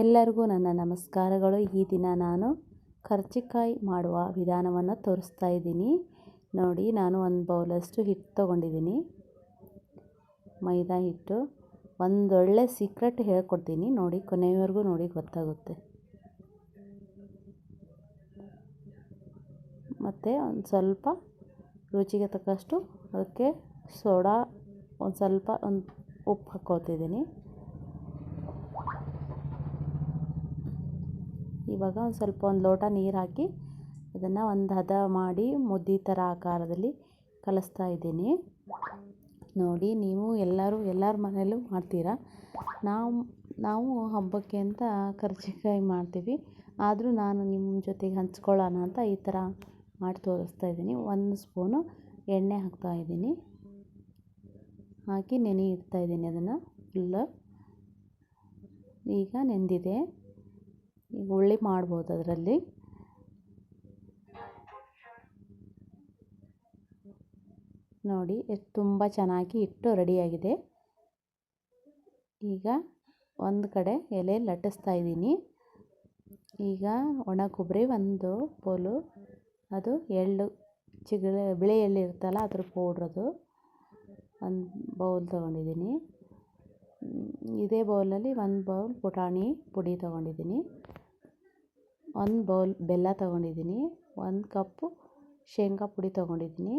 ಎಲ್ಲರಿಗೂ ನನ್ನ ನಮಸ್ಕಾರಗಳು. ಈ ದಿನ ನಾನು ಕರ್ಜಿಕಾಯಿ ಮಾಡುವ ವಿಧಾನವನ್ನು ತೋರಿಸ್ತಾ ಇದ್ದೀನಿ. ನೋಡಿ, ನಾನು ಒಂದು ಬೌಲಷ್ಟು ಹಿಟ್ಟು ತೊಗೊಂಡಿದ್ದೀನಿ. ಮೈದಾ ಹಿಟ್ಟು. ಒಂದೊಳ್ಳೆ ಸೀಕ್ರೆಟ್ ಹೇಳ್ಕೊಡ್ತೀನಿ. ನೋಡಿ ಕೊನೆಯವರೆಗೂ ನೋಡಿ, ಗೊತ್ತಾಗುತ್ತೆ. ಮತ್ತು ಒಂದು ಸ್ವಲ್ಪ ರುಚಿಗೆ ತಕ್ಕಷ್ಟು ಅದಕ್ಕೆ ಸೋಡಾ, ಒಂದು ಸ್ವಲ್ಪ ಒಂದು ಉಪ್ಪು ಹಾಕ್ಕೊಳ್ತಿದ್ದೀನಿ. ಇವಾಗ ಒಂದು ಸ್ವಲ್ಪ ಒಂದು ಲೋಟ ನೀರು ಹಾಕಿ ಅದನ್ನು ಒಂದು ಹದ ಮಾಡಿ ಮುದ್ದೆ ಥರ ಆಕಾರದಲ್ಲಿ ಕಲಿಸ್ತಾ ಇದ್ದೀನಿ. ನೋಡಿ, ನೀವು ಎಲ್ಲರೂ ಎಲ್ಲರ ಮನೆಯಲ್ಲೂ ಮಾಡ್ತೀರಾ? ನಾವು ನಾವು ಹಬ್ಬಕ್ಕೆ ಅಂತ ಕರ್ಜಿಕಾಯಿ ಮಾಡ್ತೀವಿ. ಆದರೂ ನಾನು ನಿಮ್ಮ ಜೊತೆಗೆ ಹಂಚ್ಕೊಳ್ಳೋಣ ಅಂತ ಈ ಥರ ಮಾಡಿ ತೋರಿಸ್ತಾ ಇದ್ದೀನಿ. ಒಂದು ಸ್ಪೂನು ಎಣ್ಣೆ ಹಾಕ್ತಾ ಇದ್ದೀನಿ. ಹಾಕಿ ನೆನೆ ಇಡ್ತಾ ಇದ್ದೀನಿ ಅದನ್ನು ಫುಲ್ಲು ಈಗ ನೆಂದಿದೆ. ಈಗ ಉಳ್ಳಿ ಮಾಡ್ಬೋದು ಅದರಲ್ಲಿ. ನೋಡಿ ತುಂಬ ಚೆನ್ನಾಗಿ ಇಟ್ಟು ರೆಡಿಯಾಗಿದೆ. ಈಗ ಒಂದು ಕಡೆ ಎಲೆ ಲಟ್ಟಿಸ್ತಾ ಇದ್ದೀನಿ. ಈಗ ಒಣ ಕೊಬ್ಬರಿ, ಒಂದು ಪೋಲು, ಅದು ಎಳ್ಳು ಚಿಗಳೆ, ಬಿಳಿ ಎಳ್ಳು ಇರುತ್ತಲ್ಲ, ಅದ್ರ ಪೌಡ್ರದು ಒಂದು ಬೌಲ್ ತೊಗೊಂಡಿದ್ದೀನಿ. ಇದೇ ಬೌಲಲ್ಲಿ ಒಂದು ಬೌಲ್ ಪುಟಾಣಿ ಪುಡಿ ತೊಗೊಂಡಿದ್ದೀನಿ. ಒಂದು ಬೌಲ್ ಬೆಲ್ಲ ತೊಗೊಂಡಿದ್ದೀನಿ. ಒಂದು ಕಪ್ಪು ಶೇಂಗಾ ಪುಡಿ ತೊಗೊಂಡಿದ್ದೀನಿ.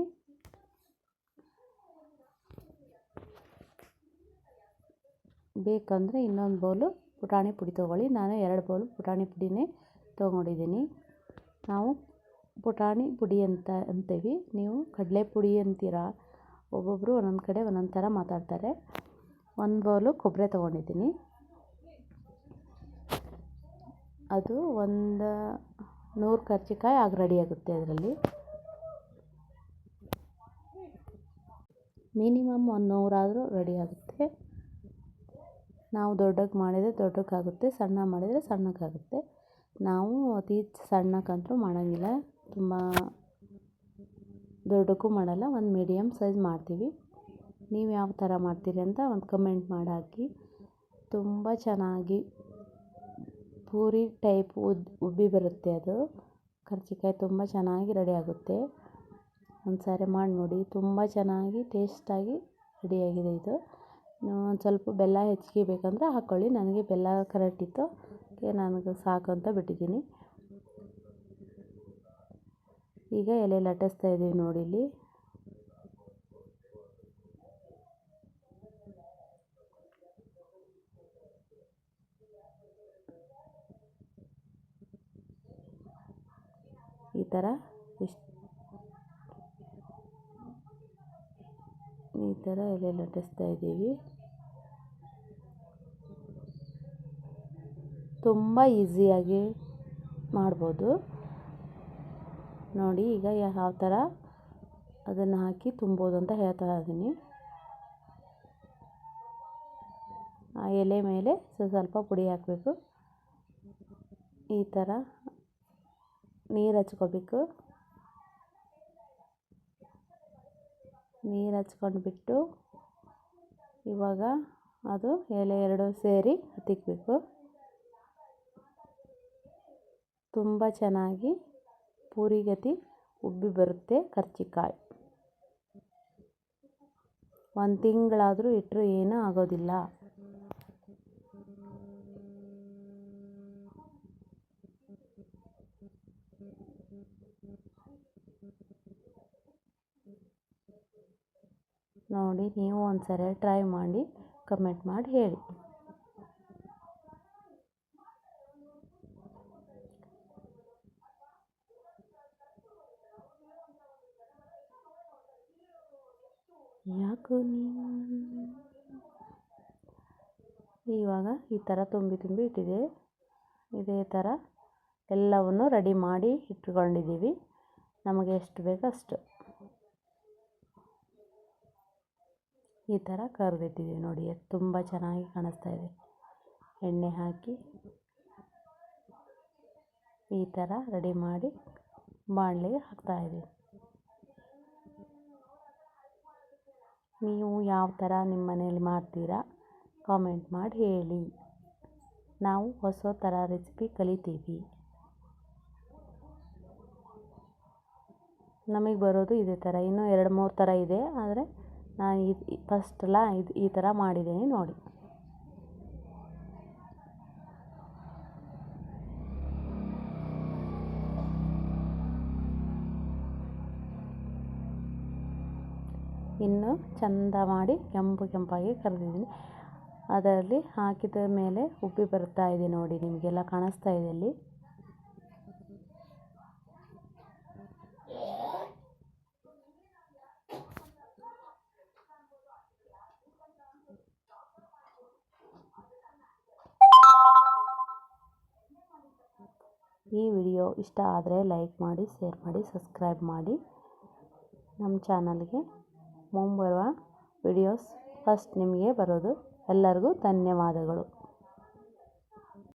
ಬೇಕಂದರೆ ಇನ್ನೊಂದು ಬೌಲು ಪುಟಾಣಿ ಪುಡಿ ತೊಗೊಳ್ಳಿ. ನಾನು ಎರಡು ಬೌಲ್ ಪುಟಾಣಿ ಪುಡಿನೇ ತೊಗೊಂಡಿದ್ದೀನಿ. ನಾವು ಪುಟಾಣಿ ಪುಡಿ ಅಂತ ಅಂತೀವಿ. ನೀವು ಕಡಲೆ ಪುಡಿ ಅಂತೀರಾ? ಒಬ್ಬೊಬ್ಬರು ಒಂದೊಂದು ಕಡೆ ಒಂದೊಂದು ಥರ ಮಾತಾಡ್ತಾರೆ. ಒಂದು ಬೌಲು ಕೊಬ್ಬರಿ ತೊಗೊಂಡಿದ್ದೀನಿ. ಅದು ಒಂದು ನೂರು ಕರ್ಜಿಕಾಯಿ ಆಗಿ ರೆಡಿ ಆಗುತ್ತೆ ಅದರಲ್ಲಿ. ಮಿನಿಮಮ್ ಒಂದು ನೂರಾದರೂ ರೆಡಿ ಆಗುತ್ತೆ. ನಾವು ದೊಡ್ಡಕ್ಕೆ ಮಾಡಿದರೆ ದೊಡ್ಡಕ್ಕಾಗುತ್ತೆ, ಸಣ್ಣ ಮಾಡಿದರೆ ಸಣ್ಣಕ್ಕಾಗುತ್ತೆ. ನಾವು ಅತಿ ಸಣ್ಣಕ್ಕಂತೂ ಮಾಡೋಂಗಿಲ್ಲ. ತುಂಬ ದೊಡ್ಡಕ್ಕೂ ಮಾಡಲ್ಲ, ಒಂದು ಮೀಡಿಯಮ್ ಸೈಜ್ ಮಾಡ್ತೀವಿ. ನೀವು ಯಾವ ಥರ ಮಾಡ್ತೀರಿ ಅಂತ ಒಂದು ಕಮೆಂಟ್ ಮಾಡಿ ಹಾಕಿ ತುಂಬ ಚೆನ್ನಾಗಿ ಪೂರಿ ಟೈಪ್ ಉಬ್ಬಿ ಬರುತ್ತೆ ಅದು. ಕರ್ಜಿಕಾಯಿ ತುಂಬ ಚೆನ್ನಾಗಿ ರೆಡಿ ಆಗುತ್ತೆ. ಒಂದು ಸಾರಿ ಮಾಡಿ ನೋಡಿ. ತುಂಬ ಚೆನ್ನಾಗಿ ಟೇಸ್ಟಾಗಿ ರೆಡಿಯಾಗಿದೆ ಇದು. ಒಂದು ಸ್ವಲ್ಪ ಬೆಲ್ಲ ಹೆಚ್ಚಿಗೆ ಬೇಕಂದರೆ ಹಾಕ್ಕೊಳ್ಳಿ ನನಗೆ ಬೆಲ್ಲ ಕರೆಕ್ಟ್ ಇತ್ತು. ನನಗೆ ಸಾಕು ಅಂತ ಬಿಟ್ಟಿದ್ದೀನಿ. ಈಗ ಎಲೆ ಲಟ್ಟಿಸ್ತಾ ಇದ್ದೀವಿ ನೋಡಿ ಇಲ್ಲಿ. ಈ ಥರ ಈ ಥರ ಎಲೆ ಲಟ್ಟಿಸ್ತಾ ಇದ್ದೀವಿ. ತುಂಬ ಈಸಿಯಾಗಿ ಮಾಡ್ಬೋದು. ನೋಡಿ ಈಗ ಯಾವ ಥರ ಅದನ್ನು ಹಾಕಿ ತುಂಬೋದು ಅಂತ ಹೇಳ್ತಾ ಇದ್ದೀನಿ. ಆ ಎಲೆ ಮೇಲೆ ಸ್ವಲ್ಪ ಪುಡಿ ಹಾಕಬೇಕು. ಈ ಥರ ನೀರು ಹಚ್ಕೋಬೇಕು. ನೀರು ಹಚ್ಕೊಂಡು ಬಿಟ್ಟು ಇವಾಗ ಅದು ಎಲೆ ಎರಡು ಸೇರಿ ಹತ್ತಿಕ್ಬೇಕು. ತುಂಬ ಚೆನ್ನಾಗಿ ಪೂರಿ ಗತಿ ಉಬ್ಬಿ ಬರುತ್ತೆ ಕರ್ಚಿಕಾಯಿ. ಒಂದು ತಿಂಗಳಾದರೂ ಇಟ್ಟರೂ ಏನೂ ಆಗೋದಿಲ್ಲ. ನೋಡಿ ನೀವು ಒಂದು ಸರಿ ಟ್ರೈ ಮಾಡಿ ಕಮೆಂಟ್ ಮಾಡಿ ಹೇಳಿ. ಯಾಕೋ ಇವಾಗ ಈ ಥರ ತುಂಬಿ ತುಂಬಿ ಇಟ್ಟಿದೆ. ಇದೇ ಥರ ಎಲ್ಲವನ್ನು ರೆಡಿ ಮಾಡಿ ಇಟ್ಕೊಂಡಿದ್ದೀವಿ ನಮಗೆ ಎಷ್ಟು ಬೇಕು ಅಷ್ಟು. ಈ ಥರ ಕರೆದಿಟ್ಟಿದ್ದೀವಿ ನೋಡಿ ತುಂಬ ಚೆನ್ನಾಗಿ ಕಾಣಿಸ್ತಾ ಇದೆ. ಎಣ್ಣೆ ಹಾಕಿ ಈ ಥರ ರೆಡಿ ಮಾಡಿ ಬಾಣಲೆಗೆ ಹಾಕ್ತಾಯಿದ್ದೀವಿ ನೀವು ಯಾವ ಥರ ನಿಮ್ಮ ಮನೇಲಿ ಮಾಡ್ತೀರಾ ಕಾಮೆಂಟ್ ಮಾಡಿ ಹೇಳಿ. ನಾವು ಹೊಸ ಥರ ರೆಸಿಪಿ ಕಲಿತೀವಿ. ನಮಗೆ ಬರೋದು ಇದೇ ಥರ, ಇನ್ನೂ ಎರಡು ಮೂರು ಥರ ಇದೆ, ಆದರೆ ನಾನು ಇದು ಫಸ್ಟ್ ಅಲ್ಲ ಇದು ಈ ಥರ ಮಾಡಿದ್ದೀನಿ ನೋಡಿ. ಇನ್ನು ಚಂದ ಮಾಡಿ ಕೆಂಪು ಕೆಂಪಾಗಿ ಕರೆದಿದ್ದೀನಿ. ಅದರಲ್ಲಿ ಹಾಕಿದ ಮೇಲೆ ಉಬ್ಬಿ ಬರ್ತಾ ಇದೆ ನೋಡಿ, ನಿಮಗೆಲ್ಲ ಕಾಣಿಸ್ತಾ ಇದೆ ಅಲ್ಲಿ. ಈ ವಿಡಿಯೋ ಇಷ್ಟ ಆದರೆ ಲೈಕ್ ಮಾಡಿ, ಶೇರ್ ಮಾಡಿ, ಸಬ್ಸ್ಕ್ರೈಬ್ ಮಾಡಿ. ನಮ್ಮ ಚಾನಲ್ಗೆ ಮುಂಬರುವ ವಿಡಿಯೋಸ್ ಫಸ್ಟ್ ನಿಮಗೆ ಬರೋದು. ಎಲ್ಲರಿಗೂ ಧನ್ಯವಾದಗಳು.